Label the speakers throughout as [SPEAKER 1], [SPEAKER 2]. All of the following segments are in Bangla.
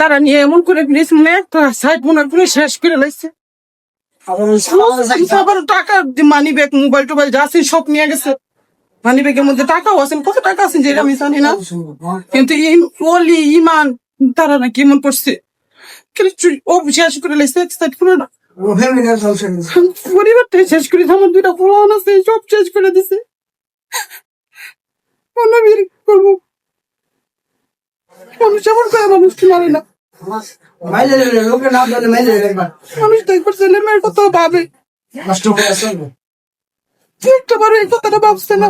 [SPEAKER 1] তারা নিয়ে এমন করে নিয়েছে মানে একটা সাইড মনে করে শেষ করে লাগছে আবার টাকা মানি ব্যাগ মোবাইল টোবাইল যা আছে সব নিয়ে গেছে। মানি ব্যাগের মধ্যে টাকাও আছে কত টাকা আছে যেটা আমি জানি না। কিন্তু ওলি ইমান তারা নাকি এমন ও শেষ করে লাগছে এক সাইড পুরো না। পরিবারটাই শেষ করে। আমার দুইটা ফোন আছে সব শেষ করে দিছে। করব মানুষ এমন করে মানুষ কি মারে না। মানুষ দেখবার ছেলে মেয়ের কথা ভাবে। একটা বারো এই কথাটা ভাবছে না।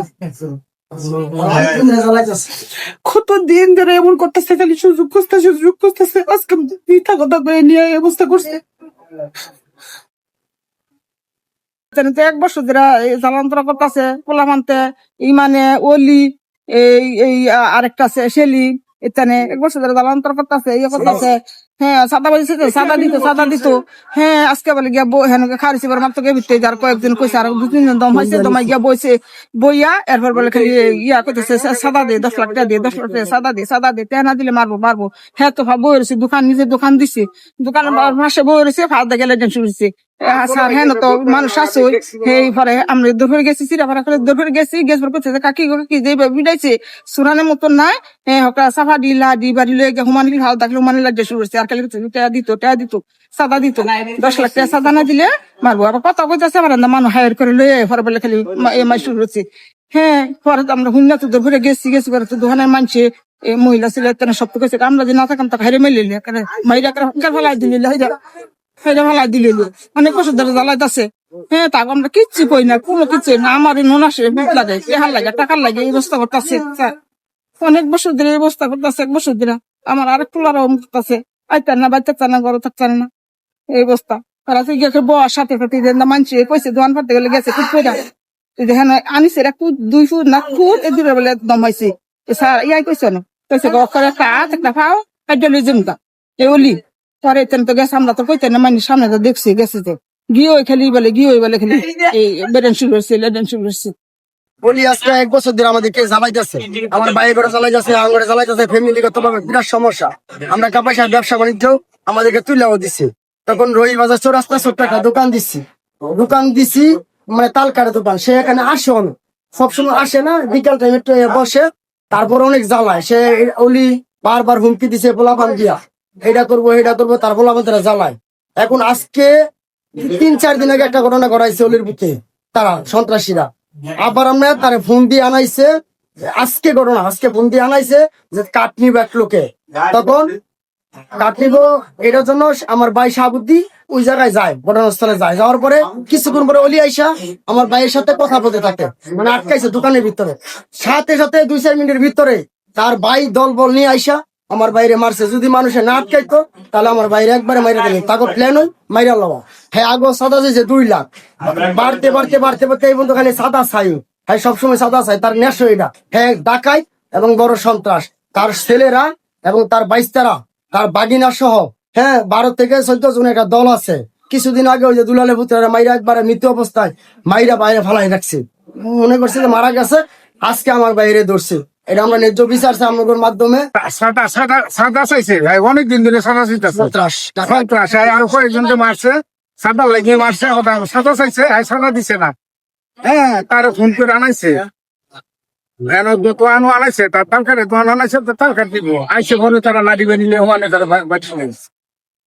[SPEAKER 1] কত দিন ধরে এমন করতেছে খালি সুযোগ খুঁজতেছে সুযোগ খুঁজতেছে। আজকে মিথ্যা কথা বলে নিয়ে এই অবস্থা করছে। এক বছর ধরে এই জ্বালান্তরা করতেছে পোলা মানতে ইমানে অলি এই এই আরেকটা আছে শেলি। ইত্যানে এক বছর ধরে জ্বালান্তর করতেছে ইয়ে করতেছে। হ্যাঁ সাদা বাজি সাদা দিত সাদা দিত হ্যাঁ আজকে বলে গিয়া বই হেন খারিছি বলে মাত্র গে ভিতরে যার কয়েকজন কইছে আর দু তিনজন দম হয়েছে দমাই গিয়া বইছে বইয়া এরপর বলে ইয়া করতেছে সাদা দে দশ লাখ টাকা দিয়ে দশ লাখ টাকা সাদা দে সাদা দে তেনা দিলে মারবো মারবো। হ্যাঁ তো বই রয়েছে দোকান নিজের দোকান দিছে। দোকান মাসে বই রয়েছে ফাঁদা গেলে হয়েছে স্যার হ্যাঁ তো মানুষ আছে এই পরে আমরা দৌড়ে গেছি চিরাপাড়া করে দৌড়ে গেছি গেছ পর কাকি কাকি যে বিড়াইছে সুরানের মতন নাই হ্যাঁ হকা সাফা দিলা দি বাড়ি লয়ে গিয়ে হুমানি খাও দেখলে হুমানি লাগছে শুরু হচ্ছে আর কালি টাকা দিত টাকা দিত সাদা দিত দশ লাখ টাকা সাদা না দিলে মারবো। আবার কথা কইতাছে আমার না মানুষ হায়ার করে লয়ে পরে বলে খালি এ মাই শুরু হচ্ছে। হ্যাঁ পরে আমরা হুন্না তো দৌড়ে গেছি গেছি পরে তো দোকানের মানছে এই মহিলা ছিল তেনা সব তো কইছে আমরা যে না থাকাম তাকে হারে মেলে মাইরা ফেলাই দিলি দিলে অনেক বছর ধরে জ্বালাইতেছে। হ্যাঁ তাকে আমরা কিচ্ছু কই না না। আমার নুন আসে বুক টাকার লাগে, এই অবস্থা করতেছে অনেক বছর ধরে এই অবস্থা করতেছে, এক বছর ধরে। আমার আরেক টুলার করতেছে। আইতার না বাইতে না, ঘরে থাকতে না। এই অবস্থা। তারা তো গেছে বস সাথে সাথে যে কইছে পাতে গেলে গেছে, খুব কইরা। দেখেন আনিছে ফুট দুই ফুট না ফুট এই দম হয়েছে স্যার, ইয়াই কইছে না। কইছে একটা হাত একটা ফাও হাইড্রোলিজম টা এই অলি। তো গেছে, আমরা তো মানে সামনে তো দেখছি, গেছে তো। গিয়ে ওই বলে গিয়ে ওই বলে এই বেডেন শুরু লেডেন শুরু
[SPEAKER 2] বলি, আজকে এক বছর ধরে আমার বাইরে ভাবে বিরাট সমস্যা। আমরা ব্যবসা বাণিজ্য আমাদেরকে তুলেও দিচ্ছে তখন রহি বাজার চৌরাস্তা ছোট্ট একটা দোকান দিচ্ছি দোকান দিছি মানে তালকারে দোকান, সে এখানে আসে অনেক। সবসময় আসে না, বিকাল টাইমে বসে, তারপর অনেক জ্বালায়। সে অলি বারবার হুমকি দিছে, পোলাপান দিয়া। এটা করব এটা করব, তার পোলাপান তারা জ্বালায়। এখন আজকে তিন, চার দিন আগে একটা ঘটনা ঘটাইছে অলির বুকে, তারা, সন্ত্রাসীরা। আবার আমরা তারে ফোন দিয়ে আনাইছে, আজকে ঘটনা, আজকে ফোন দিয়ে আনাইছে যে কাঠ নিব এক লোকে। তখন নিব, এটার জন্য আমার ভাই ওই জায়গায় যায়, ঘটনাস্থলে যায়। যাওয়ার পরে কিছুক্ষণ পরে অলি আইসা আমার ভাইয়ের সাথে কথা বলতে থাকে মানে আটকাইছে দোকানের ভিতরে। সাথে সাথে দুই, চার মিনিটের ভিতরে তার ভাই দল বল নিয়ে আইসা আমার বাইরে মারছে, যদি মানুষে না আটকাইতো, তাহলে আমার বাইরে একবারে মাইরা দিলে তাকে প্ল্যান হই মাইরা লওয়া। হ্যাঁ আগো সাদা যে দুই লাখ। বাড়তে বাড়তে বাড়তে বাড়তে এই বন্ধু খালি সাদা চাই হ্যাঁ সবসময় সাদা চাই তার নেশো এটা হ্যাঁ ডাকাই এবং বড় সন্ত্রাস। তার ছেলেরা এবং তার বাইস্তারা তার বাগিনা সহ হ্যাঁ বারো থেকে চোদ্দ জন একটা দল আছে। কিছুদিন আগে ওই যে দুলালে পুত্রেরা মাইরা একবারে মৃত্যু অবস্থায় মাইরা বাইরে ফালাই রাখছে। মনে করছে যে মারা গেছে, আজকে আমার বাইরে ধরছে। এটা আমরা ন্যায্য বিচার চাই মাধ্যমে।
[SPEAKER 3] সাদা চাইছে। ভাই অনেক দিন ধরে সাদা চাইতেছে। আর কয়েকজনকে মারছে। সাদা লাগিয়ে মারছে সাদা চাইছে আর সাদা দিছে না। হ্যাঁ তার ফোন করে আনাইছে। দোকান আনাইছে তার তরকারি দোকান আনাইছে তো তরকারি দিব। আইসে ঘরে তারা লাড়ি বেরিয়ে ওখানে তারা বাঁচিয়ে